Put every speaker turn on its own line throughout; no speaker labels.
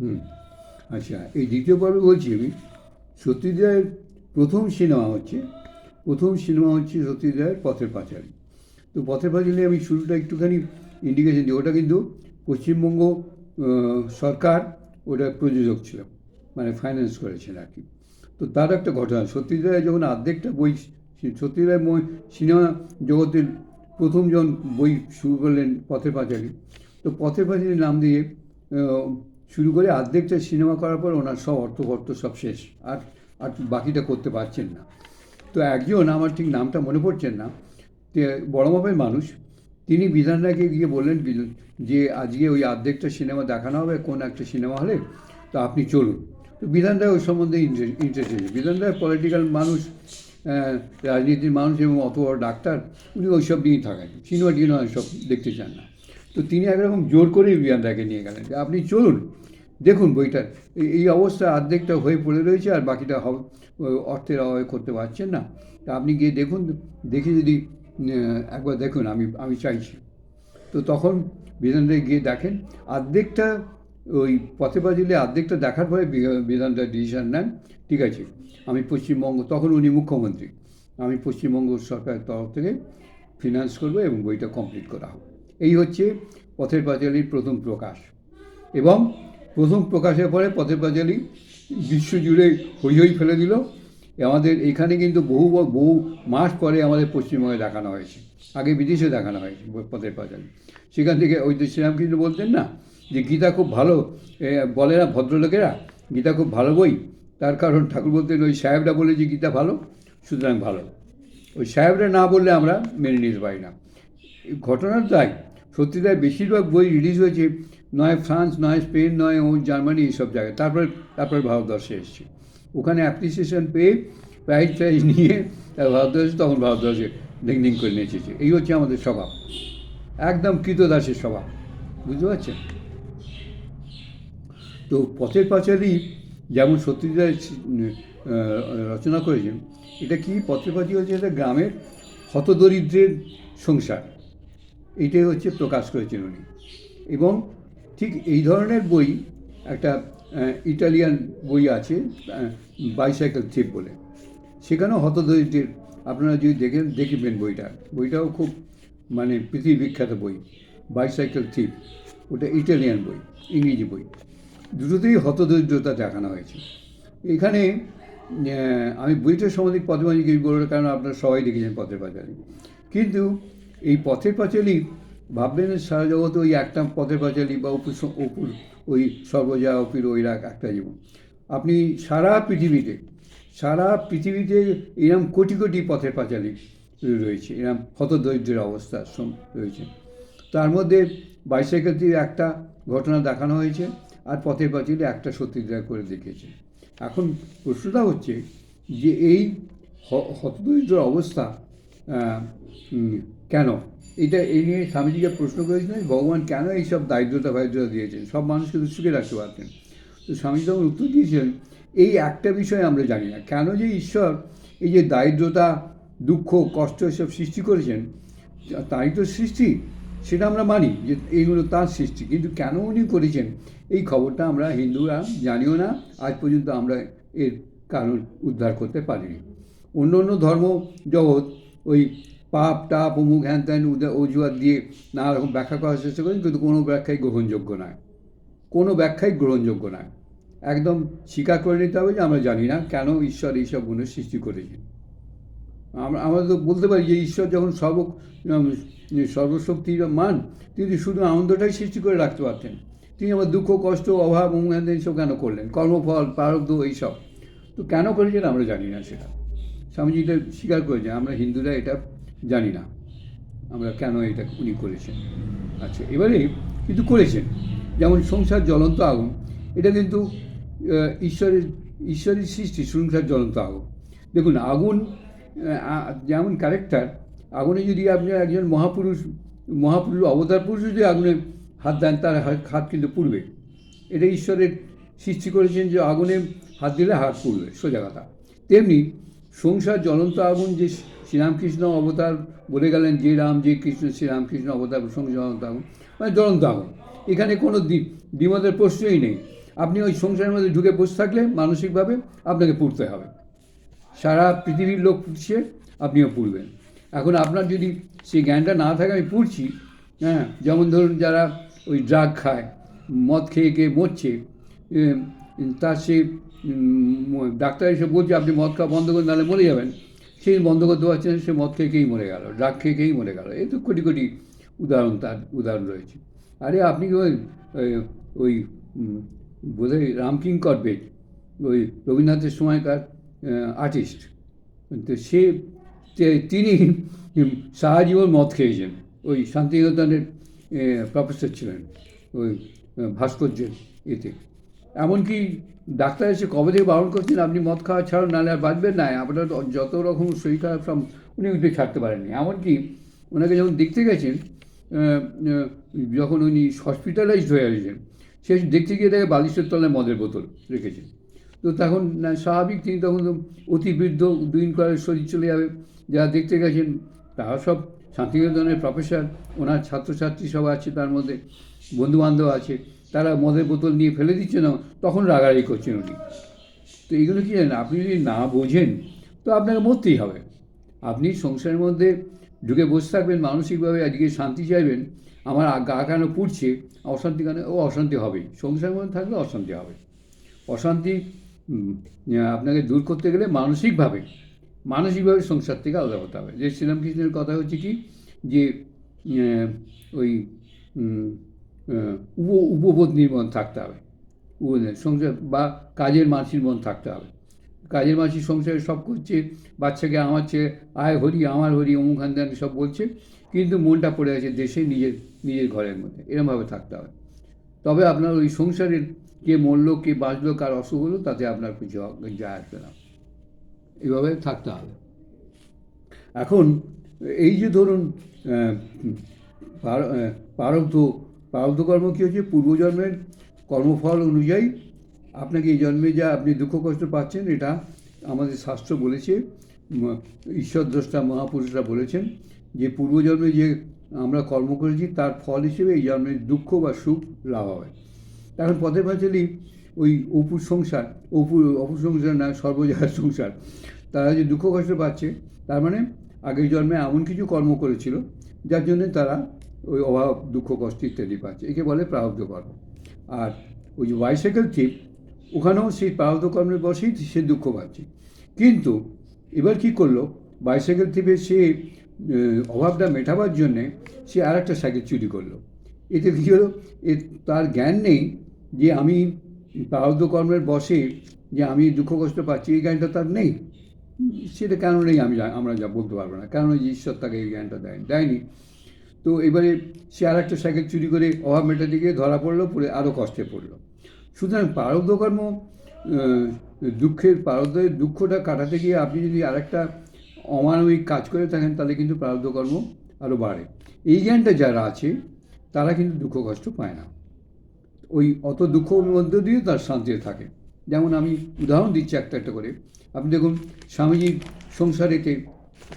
হুম। আচ্ছা এই দ্বিতীয় পর্বে বলছি আমি। সত্যজিৎ রায়ের প্রথম সিনেমা হচ্ছে, প্রথম সিনেমা হচ্ছে সত্যজিৎ রায়ের পথের পাঁচালী। তো পথের পাঁচালী আমি শুরুটা একটুখানি ইন্ডিকেশন দিই। ওটা কিন্তু পশ্চিমবঙ্গ সরকার ওটা প্রযোজক ছিল মানে ফাইন্যান্স করেছেন আর কি। তো তার একটা ঘটনা, সত্যজিৎ রায় যখন অর্ধেকটা বই, সত্যজিৎ রায় সিনেমা জগতের প্রথম যখন বই শুরু করলেন পথের পাঁচালী। তো পথের পাঁচালী নাম দিয়ে শুরু করে অর্ধেকটা সিনেমা করার পর ওনার সব অর্থ সব শেষ। আর আর বাকিটা করতে পারছেন না। তো একজন আমার ঠিক নামটা মনে পড়ছেন না বড় মাপের মানুষ, তিনি বিধান রায়কে গিয়ে বললেন বিল- যে আজকে ওই অর্ধেকটা সিনেমা দেখানো হবে, কোন একটা সিনেমা হলে, তো আপনি চলুন। তো বিধান রায় ওই সম্বন্ধে ইন্টারেস্টেড বিধান রায় পলিটিক্যাল মানুষ রাজনীতির মানুষ এবং অত বড় ডাক্তার, উনি ওইসব নিয়েই থাকেন। সিনেমা টিনেমা সব দেখতে চান না। তো তিনি একরকম জোর করেই বিধান রায়কে নিয়ে গেলেন আপনি চলুন। দেখুন বইটা, এই- অবস্থা অর্ধেকটা হয়ে পড়ে রয়েছে আর বাকিটা অর্থের অভাবে করতে পারছেন না। তা আপনি গিয়ে দেখুন, দেখে যদি একবার দেখুন, আমি আমি চাইছি। তো তখন বিধানটা গিয়ে দেখেন অর্ধেকটা ওই পথে বাজিলে অর্ধেকটা দেখার পরে বি- বিধানটা ডিসিশন নেন, ঠিক আছে। আমি পশ্চিমবঙ্গ, তখন উনি মুখ্যমন্ত্রী। আমি পশ্চিমবঙ্গ সরকারের তরফ থেকে ফিনান্স করব এবং বইটা কমপ্লিট করা হবে। এই হচ্ছে পথের পাঁচালীর প্রথম প্রকাশ। এবং প্রথম প্রকাশের পরে পথের পাঁচালী বিশ্বজুড়ে হই হই ফেলে দিল। আমাদের এখানে কিন্তু বহু বহু মাস পরে আমাদের পশ্চিমবঙ্গে দেখানো হয়েছে। আগে বিদেশে দেখানো হয়েছে পথের পাঁচালী। সেখান থেকে ওই শ্রীরামকৃষ্ণ বলতেন না যে, গীতা খুব ভালো। বলে না ভদ্রলোকেরা, গীতা খুব ভালো বই। তার কারণ ঠাকুর বলতেন, ওই সাহেবরা বলে যে গীতা ভালো, সুতরাং ভালো। ওই সাহেবরা না বললে আমরা মেনে নিতে পারি না। ঘটনার তাই সত্যিটাই বেশিরভাগ বই রিলিজ হয়েছে, নয় ফ্রান্স, নয় স্পেন, নয় ও জার্মানি এইসব জায়গায়। তারপরে তারপরে ভারতবর্ষে এসছে। ওখানে অ্যাপ্রিসিয়েশন পেয়ে প্রাইজ প্রাইজ নিয়ে তার ভারতবর্ষে, তখন ভারতবর্ষে ডিং ডিং করে নেচেছে এই হচ্ছে আমাদের স্বভাব একদম কৃতদাসের স্বভাব বুঝতে পারছেন? তো পথের পাঁচালী যেমন সত্যজিৎ রচনা করেছেন, এটা কি পথের পাঁচালী হচ্ছে? একটা গ্রামের হতদরিদ্রের সংসার। এইটাই হচ্ছে প্রকাশ করেছেন উনি। এবং ঠিক এই ধরনের বই, একটা ইটালিয়ান বই আছে বাইসাইকেল থিপ বলে। সেখানেও হতদরিদ্রের, আপনারা যদি দেখেন, দেখবেন বইটা। বইটাও খুব মানে পৃথিবী বিখ্যাত বই, বাইসাইকেল থিপ ওটা ইটালিয়ান বই, ইংরেজি বই। দুটোতেই হতদরিদ্রতা দেখানো হয়েছে। এখানে আমি বইটার সম্বন্ধে পদমাজি কিছু বলব কারণ আপনারা সবাই দেখেছেন পথের পাঁচালী কিন্তু এই পথের পাঁচালী ভাববেন সারা জগতে ওই একটা পথের পাঁচালী বা অপুর অপুর ওই সর্বজা, অপির রাগ একটা জীবন। আপনি সারা পৃথিবীতে সারা পৃথিবীতে এরম কোটি কোটি পথের পাঁচালী রয়েছে, এরম হতদরিদ্রের অবস্থা রয়েছে। তার মধ্যে বাইসাইকেলটির একটা ঘটনা দেখানো হয়েছে আর পথের পাঁচিলে একটা সত্যিকার করে দেখিয়েছে। এখন প্রশ্নটা হচ্ছে যে এই হতদরিদ্র অবস্থা কেন? এটা এই নিয়ে স্বামীজিকে প্রশ্ন করেছিলেন, ভগবান কেন এইসব দারিদ্রতা ফারিদ্রতা দিয়েছেন? সব মানুষকে তো সুখে রাখতে পারতেন। তো স্বামীজি তখন উত্তর দিয়েছিলেন, এই একটা বিষয় আমরা জানি না। কেন যে ঈশ্বর এই যে দারিদ্রতা, দুঃখ, কষ্ট এসব সৃষ্টি করেছেন তারই তো সৃষ্টি, সেটা আমরা মানি যে এইগুলো তার সৃষ্টি। কিন্তু কেন উনি করেছেন? এই খবরটা আমরা হিন্দুরা জানিও না, আজ পর্যন্ত আমরা এর কারণ উদ্ধার করতে পারিনি। অন্য অন্য ধর্ম জগৎ ওই পাপ টাপ অমুক হ্যান ত্যান অজুহাত দিয়ে নানা রকম ব্যাখ্যা করার চেষ্টা করেন কিন্তু কোনো ব্যাখ্যাই গ্রহণযোগ্য নয়। কোনো ব্যাখ্যাই গ্রহণযোগ্য নয়। একদম স্বীকার করে নিতে হবে যে আমরা জানি না কেন ঈশ্বর এইসব গুণের সৃষ্টি করেছেন। আমরা আমরা তো বলতে পারি যে ঈশ্বর যখন সর্ব উম, সর্বশক্তির মান তিনি শুধু আনন্দটাই সৃষ্টি করে রাখতে পারতেন। তিনি আমার দুঃখ কষ্ট অভাব অঙ্গান এইসব কেন করলেন? কর্মফল প্রারব্ধ এইসব। তো কেন করেছেন আমরা জানি না সেটা। স্বামীজি এটা স্বীকার করেছেন আমরা হিন্দুরা এটা জানি না। আমরা কেন এটা উনি করেছেন? আচ্ছা এবারে কিন্তু করেছেন। যেমন সংসার জ্বলন্ত আগুন, এটা কিন্তু ঈশ্বরের ঈশ্বরের সৃষ্টি সংসার জ্বলন্ত আগুন। দেখুন, আগুন যেমন ক্যারেক্টার আগুনে যদি আপনি একজন মহাপুরুষ মহাপুরুষ, অবতার পুরুষ যদি আগুনে হাত দেন, তার হাত- কিন্তু পুড়বে। এটা ঈশ্বরের সৃষ্টি করেছেন যে আগুনে হাত দিলে হাত পুড়বে, সোজা কথা। তেমনি সংসার জ্বলন্ত আগুন যে শ্রীরামকৃষ্ণ অবতার বলে গেলেন, যে রাম, যে কৃষ্ণ, শ্রীরামকৃষ্ণ অবতার সংসার জ্বলন্ত আগুন মানে জ্বলন্ত আগুন। এখানে কোনো দ্বি- দ্বিমতের প্রশ্নই নেই। আপনি ওই সংসারের মধ্যে ঢুকে বসে থাকলে মানসিকভাবে আপনাকে পুড়তে হবে। সারা পৃথিবীর লোক পুড়ছে, আপনিও পুড়বেন। এখন আপনার যদি সেই জ্ঞানটা না থাকে, আমি পুড়ছি হ্যাঁ যেমন ধরুন যারা ওই ড্রাগ খায়, মদ খেয়ে খেয়ে মরছে তার সে ডাক্তার এসে বলছে আপনি মদ খাওয়া বন্ধ করে নাহলে মরে যাবেন। সেই বন্ধ করতে পারছে না সে মদ খেয়ে খেয়েই মরে গেল ড্রাগ খেয়ে খেয়েই মরে গেল। এই তো কোটি কোটি উদাহরণ তার উদাহরণ রয়েছে। আরে আপনি কি ওই ওই- বোধহয় রামকিং করবেট ওই রবীন্দ্রনাথের সময়কার আর্টিস্ট। তো সে তিনি উম, সারা জীবন মদ খেয়েছেন। ওই শান্তিনিকেতনের প্রফেসর ছিলেন ওই ভাস্কর্যের এতে। এমনকি ডাক্তার এসে কবে থেকে বারণ করছেন? আপনি মদ খাওয়া ছাড়ুন, নাহলে আর বাঁচবেন না। আপনার যত রকম শরীর খারাপ সব উনি উঠে ছাড়তে পারেননি। এমনকি ওনাকে যখন দেখতে গেছেন যখন উনি হসপিটালাইজড হয়ে গেছেন, সে দেখতে গিয়ে দেখে বালিশের তলায় মদের বোতল রেখেছেন। তো তখন স্বাভাবিক তিনি তখন তো অতি বৃদ্ধ দুদিন করে শরীর চলে যাবে। যারা দেখতে গেছেন, তারা সব শান্তিনিকেতনের প্রফেসর ওনার ছাত্রছাত্রী সব আছে তার মধ্যে, বন্ধুবান্ধব আছে। তারা মদের বোতল নিয়ে ফেলে দিচ্ছে না, তখন রাগারাগি করছেন উনি। তো এগুলো কি জানেন? আপনি যদি না বোঝেন, তো আপনাকে মরতেই হবে। আপনি সংসারের মধ্যে ঢুকে বসে থাকবেন, মানসিকভাবে আজকে শান্তি চাইবেন, আমার গা কেন পুড়ছে, অশান্তি কেন, ও অশান্তি হবেই সংসারের মধ্যে থাকলে অশান্তি হবে। অশান্তি আপনাকে দূর করতে গেলে মানসিকভাবে মানসিকভাবে সংসার থেকে আলাদা হতে হবে। যে শ্রীরামকৃষ্ণের কথা হচ্ছে কি? যে ওই উপ উপবোধ নির্মল থাকতে হবে। সংসার বা কাজের মানসির মন থাকতে হবে। কাজের মাসি সংসারে সব করছে বাচ্চাকে আমার চেয়ে আয় হরি আমার হরি অমুক হান্দান সব বলছে কিন্তু মনটা পড়ে আছে দেশে নিজের নিজের ঘরের মধ্যে। এরমভাবে থাকতে হবে। তবে আপনার ওই সংসারের কে মরল কে বাঁচলো কার অসুখ হলো তাতে আপনার কিছু যায় আসবে না। এইভাবে থাকতে হবে। এখন এই যে ধরুন আহ, পার- প্রারব্ধ প্রারব্ধ কর্ম কী হচ্ছে? পূর্বজন্মের কর্মফল অনুযায়ী আপনাকে এই জন্মে যা আপনি দুঃখ কষ্ট পাচ্ছেন, এটা আমাদের শাস্ত্র বলেছে, ম- ঈশ্বর দ্রষ্টা মহাপুরুষরা বলেছেন যে পূর্বজন্মে যে আমরা কর্ম করেছি, তার ফল হিসেবে এই জন্মে দুঃখ বা সুখ লাভ হবে। এখন পথে পাঁচালি ওই অপুর সংসার, অপুর অপুর সংসার না সর্বজাহার সংসার, তারা যে দুঃখ কষ্ট পাচ্ছে, তার মানে আগের জন্মে এমন কিছু কর্ম করেছিল, যার জন্য তারা ওই অভাব দুঃখ কষ্ট ইত্যাদি পাচ্ছে। একে বলে প্রারব্ধ কর্ম। আর ওই যে বাইসাইকেল থিপ ওখানেও সেই প্রারব্ধ কর্মের বসেই সে দুঃখ পাচ্ছে। কিন্তু এবার কি করল? বাইসাইকেল থিপে সে অভাবটা মেটাবার জন্যে সে আর একটা সাইকেল চুরি করল। এতে কী হলো? এ তার জ্ঞান নেই যে আমি প্রারব্ধ কর্মের বসে যে আমি দুঃখ কষ্ট পাচ্ছি, এই জ্ঞানটা তার নেই। সেটা কেন নেই আমি আমরা যা বলতে পারব না। কেন ঈশ্বর তাকে এই জ্ঞানটা দেয়, দেয়নি। তো এবারে সে আর একটা সাইকেল চুরি করে অভাব মেটাতে গিয়ে ধরা পড়ল, পড়ে আরও কষ্টে পড়ল। সুতরাং প্রারব্ধ কর্ম দুঃখের প্রারব্ধের দুঃখটা কাটাতে গিয়ে আপনি যদি আরেকটা অমানবিক কাজ করে থাকেন, তাহলে কিন্তু প্রারব্ধ কর্ম আরও বাড়ে। এই জ্ঞানটা যারা আছে, তারা কিন্তু দুঃখ কষ্ট পায় না। ওই অত দুঃখের মধ্য দিয়ে তার শান্তিতে থাকে। যেমন আমি উদাহরণ দিচ্ছি একটা একটা করে। আপনি দেখুন, স্বামীজির সংসারেতে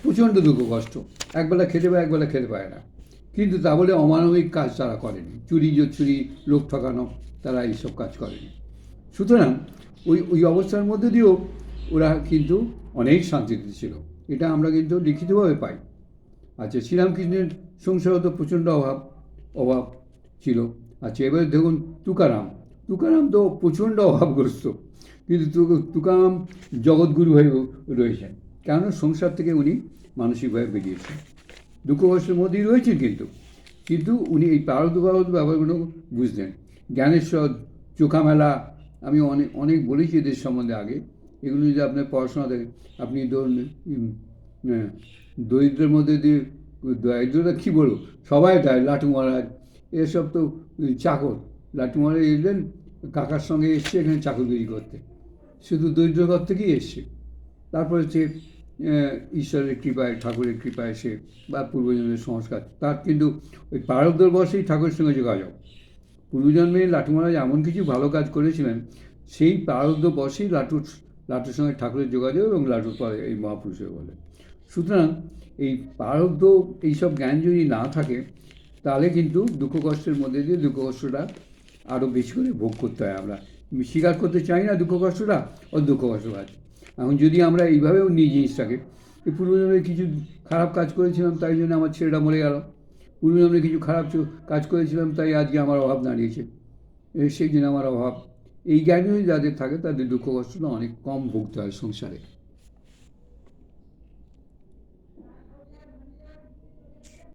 প্রচণ্ড দুঃখ কষ্ট। একবেলা খেতে পায়, একবেলা খেতে পায় না। কিন্তু তা বলে অমানবিক কাজ তারা করেনি। চুরি চুরি লোক ঠকানো, তারা এইসব কাজ করেনি। সুতরাং ওই ওই অবস্থার মধ্যে দিয়েও ওরা কিন্তু অনেক শান্তিতে ছিল। এটা আমরা কিন্তু লিখিতভাবে পাই। আচ্ছা শ্রীরামকৃষ্ণের সংসারে তো প্রচণ্ড অভাব অভাব ছিল। আচ্ছা এবারে দেখুন তুকারাম। তুকারাম তো প্রচণ্ড অভাবগ্রস্ত। কিন্তু তুকারাম জগৎগুরু হয়ে রয়েছেন। কেন সংসার থেকে উনি মানসিকভাবে বেরিয়েছেন। দুঃখ কষ্টের মধ্যেই রয়েছেন কিন্তু। কিন্তু উনি এই পারদ পারদ ব্যাপারগুলো বুঝলেন। জ্ঞানেশ্বর, চোখামেলা, আমি অনেক অনেক বলেছি এদের সম্বন্ধে আগে। এগুলো যদি আপনার পড়াশোনা দেখেন, আপনি ধরুন দরিদ্রের মধ্যে দিয়ে দরিদ্রতা কী বলব? সবাই দেয় লাটু মহারাজ। এসব তো চাকর। লাটু মহারাজ এলেন, কাকার সঙ্গে এসছে এখানে চাকরগিরি করতে। শুধু দরিদ্র ঘর থেকেই এসছে। তারপর হচ্ছে ঈশ্বরের কৃপায়, ঠাকুরের কৃপায় সে, বা পূর্বজন্মের সংস্কার। তার কিন্তু ওই পারকদর বসেই ঠাকুরের সঙ্গে যোগাযোগ। পূর্বজন্মে লাটু মহারাজ এমন কিছু ভালো কাজ করেছিলেন, সেই প্রারব্ধ বসেই লাটুর লাটুর সঙ্গে ঠাকুরের যোগাযোগ এবং লাটুর পরে এই মহাপুরুষের বলে। সুতরাং এই প্রারব্ধ এইসব জ্ঞান যদি না থাকে, তাহলে কিন্তু দুঃখ কষ্টের মধ্যে দিয়ে দুঃখ কষ্টটা আরও বেশি করে ভোগ করতে হয় আমরা। স্বীকার করতে চাই না দুঃখ কষ্টটা, ও দুঃখ কষ্ট আছে এখন যদি আমরা এইভাবেও নিই জিনিসটাকে এই পূর্বজন্মে কিছু খারাপ কাজ করেছিলাম, তাই জন্য আমার ছেলেটা মরে গেল। পূর্বজন্মে কিছু খারাপ কাজ করেছিলাম, তাই আজকে আমার অভাব দাঁড়িয়েছে। সেই জন্য আমার অভাব। এই জ্ঞান যদি যাদের থাকে, তাদের দুঃখ কষ্টটা অনেক কম ভুগতে হয় সংসারে।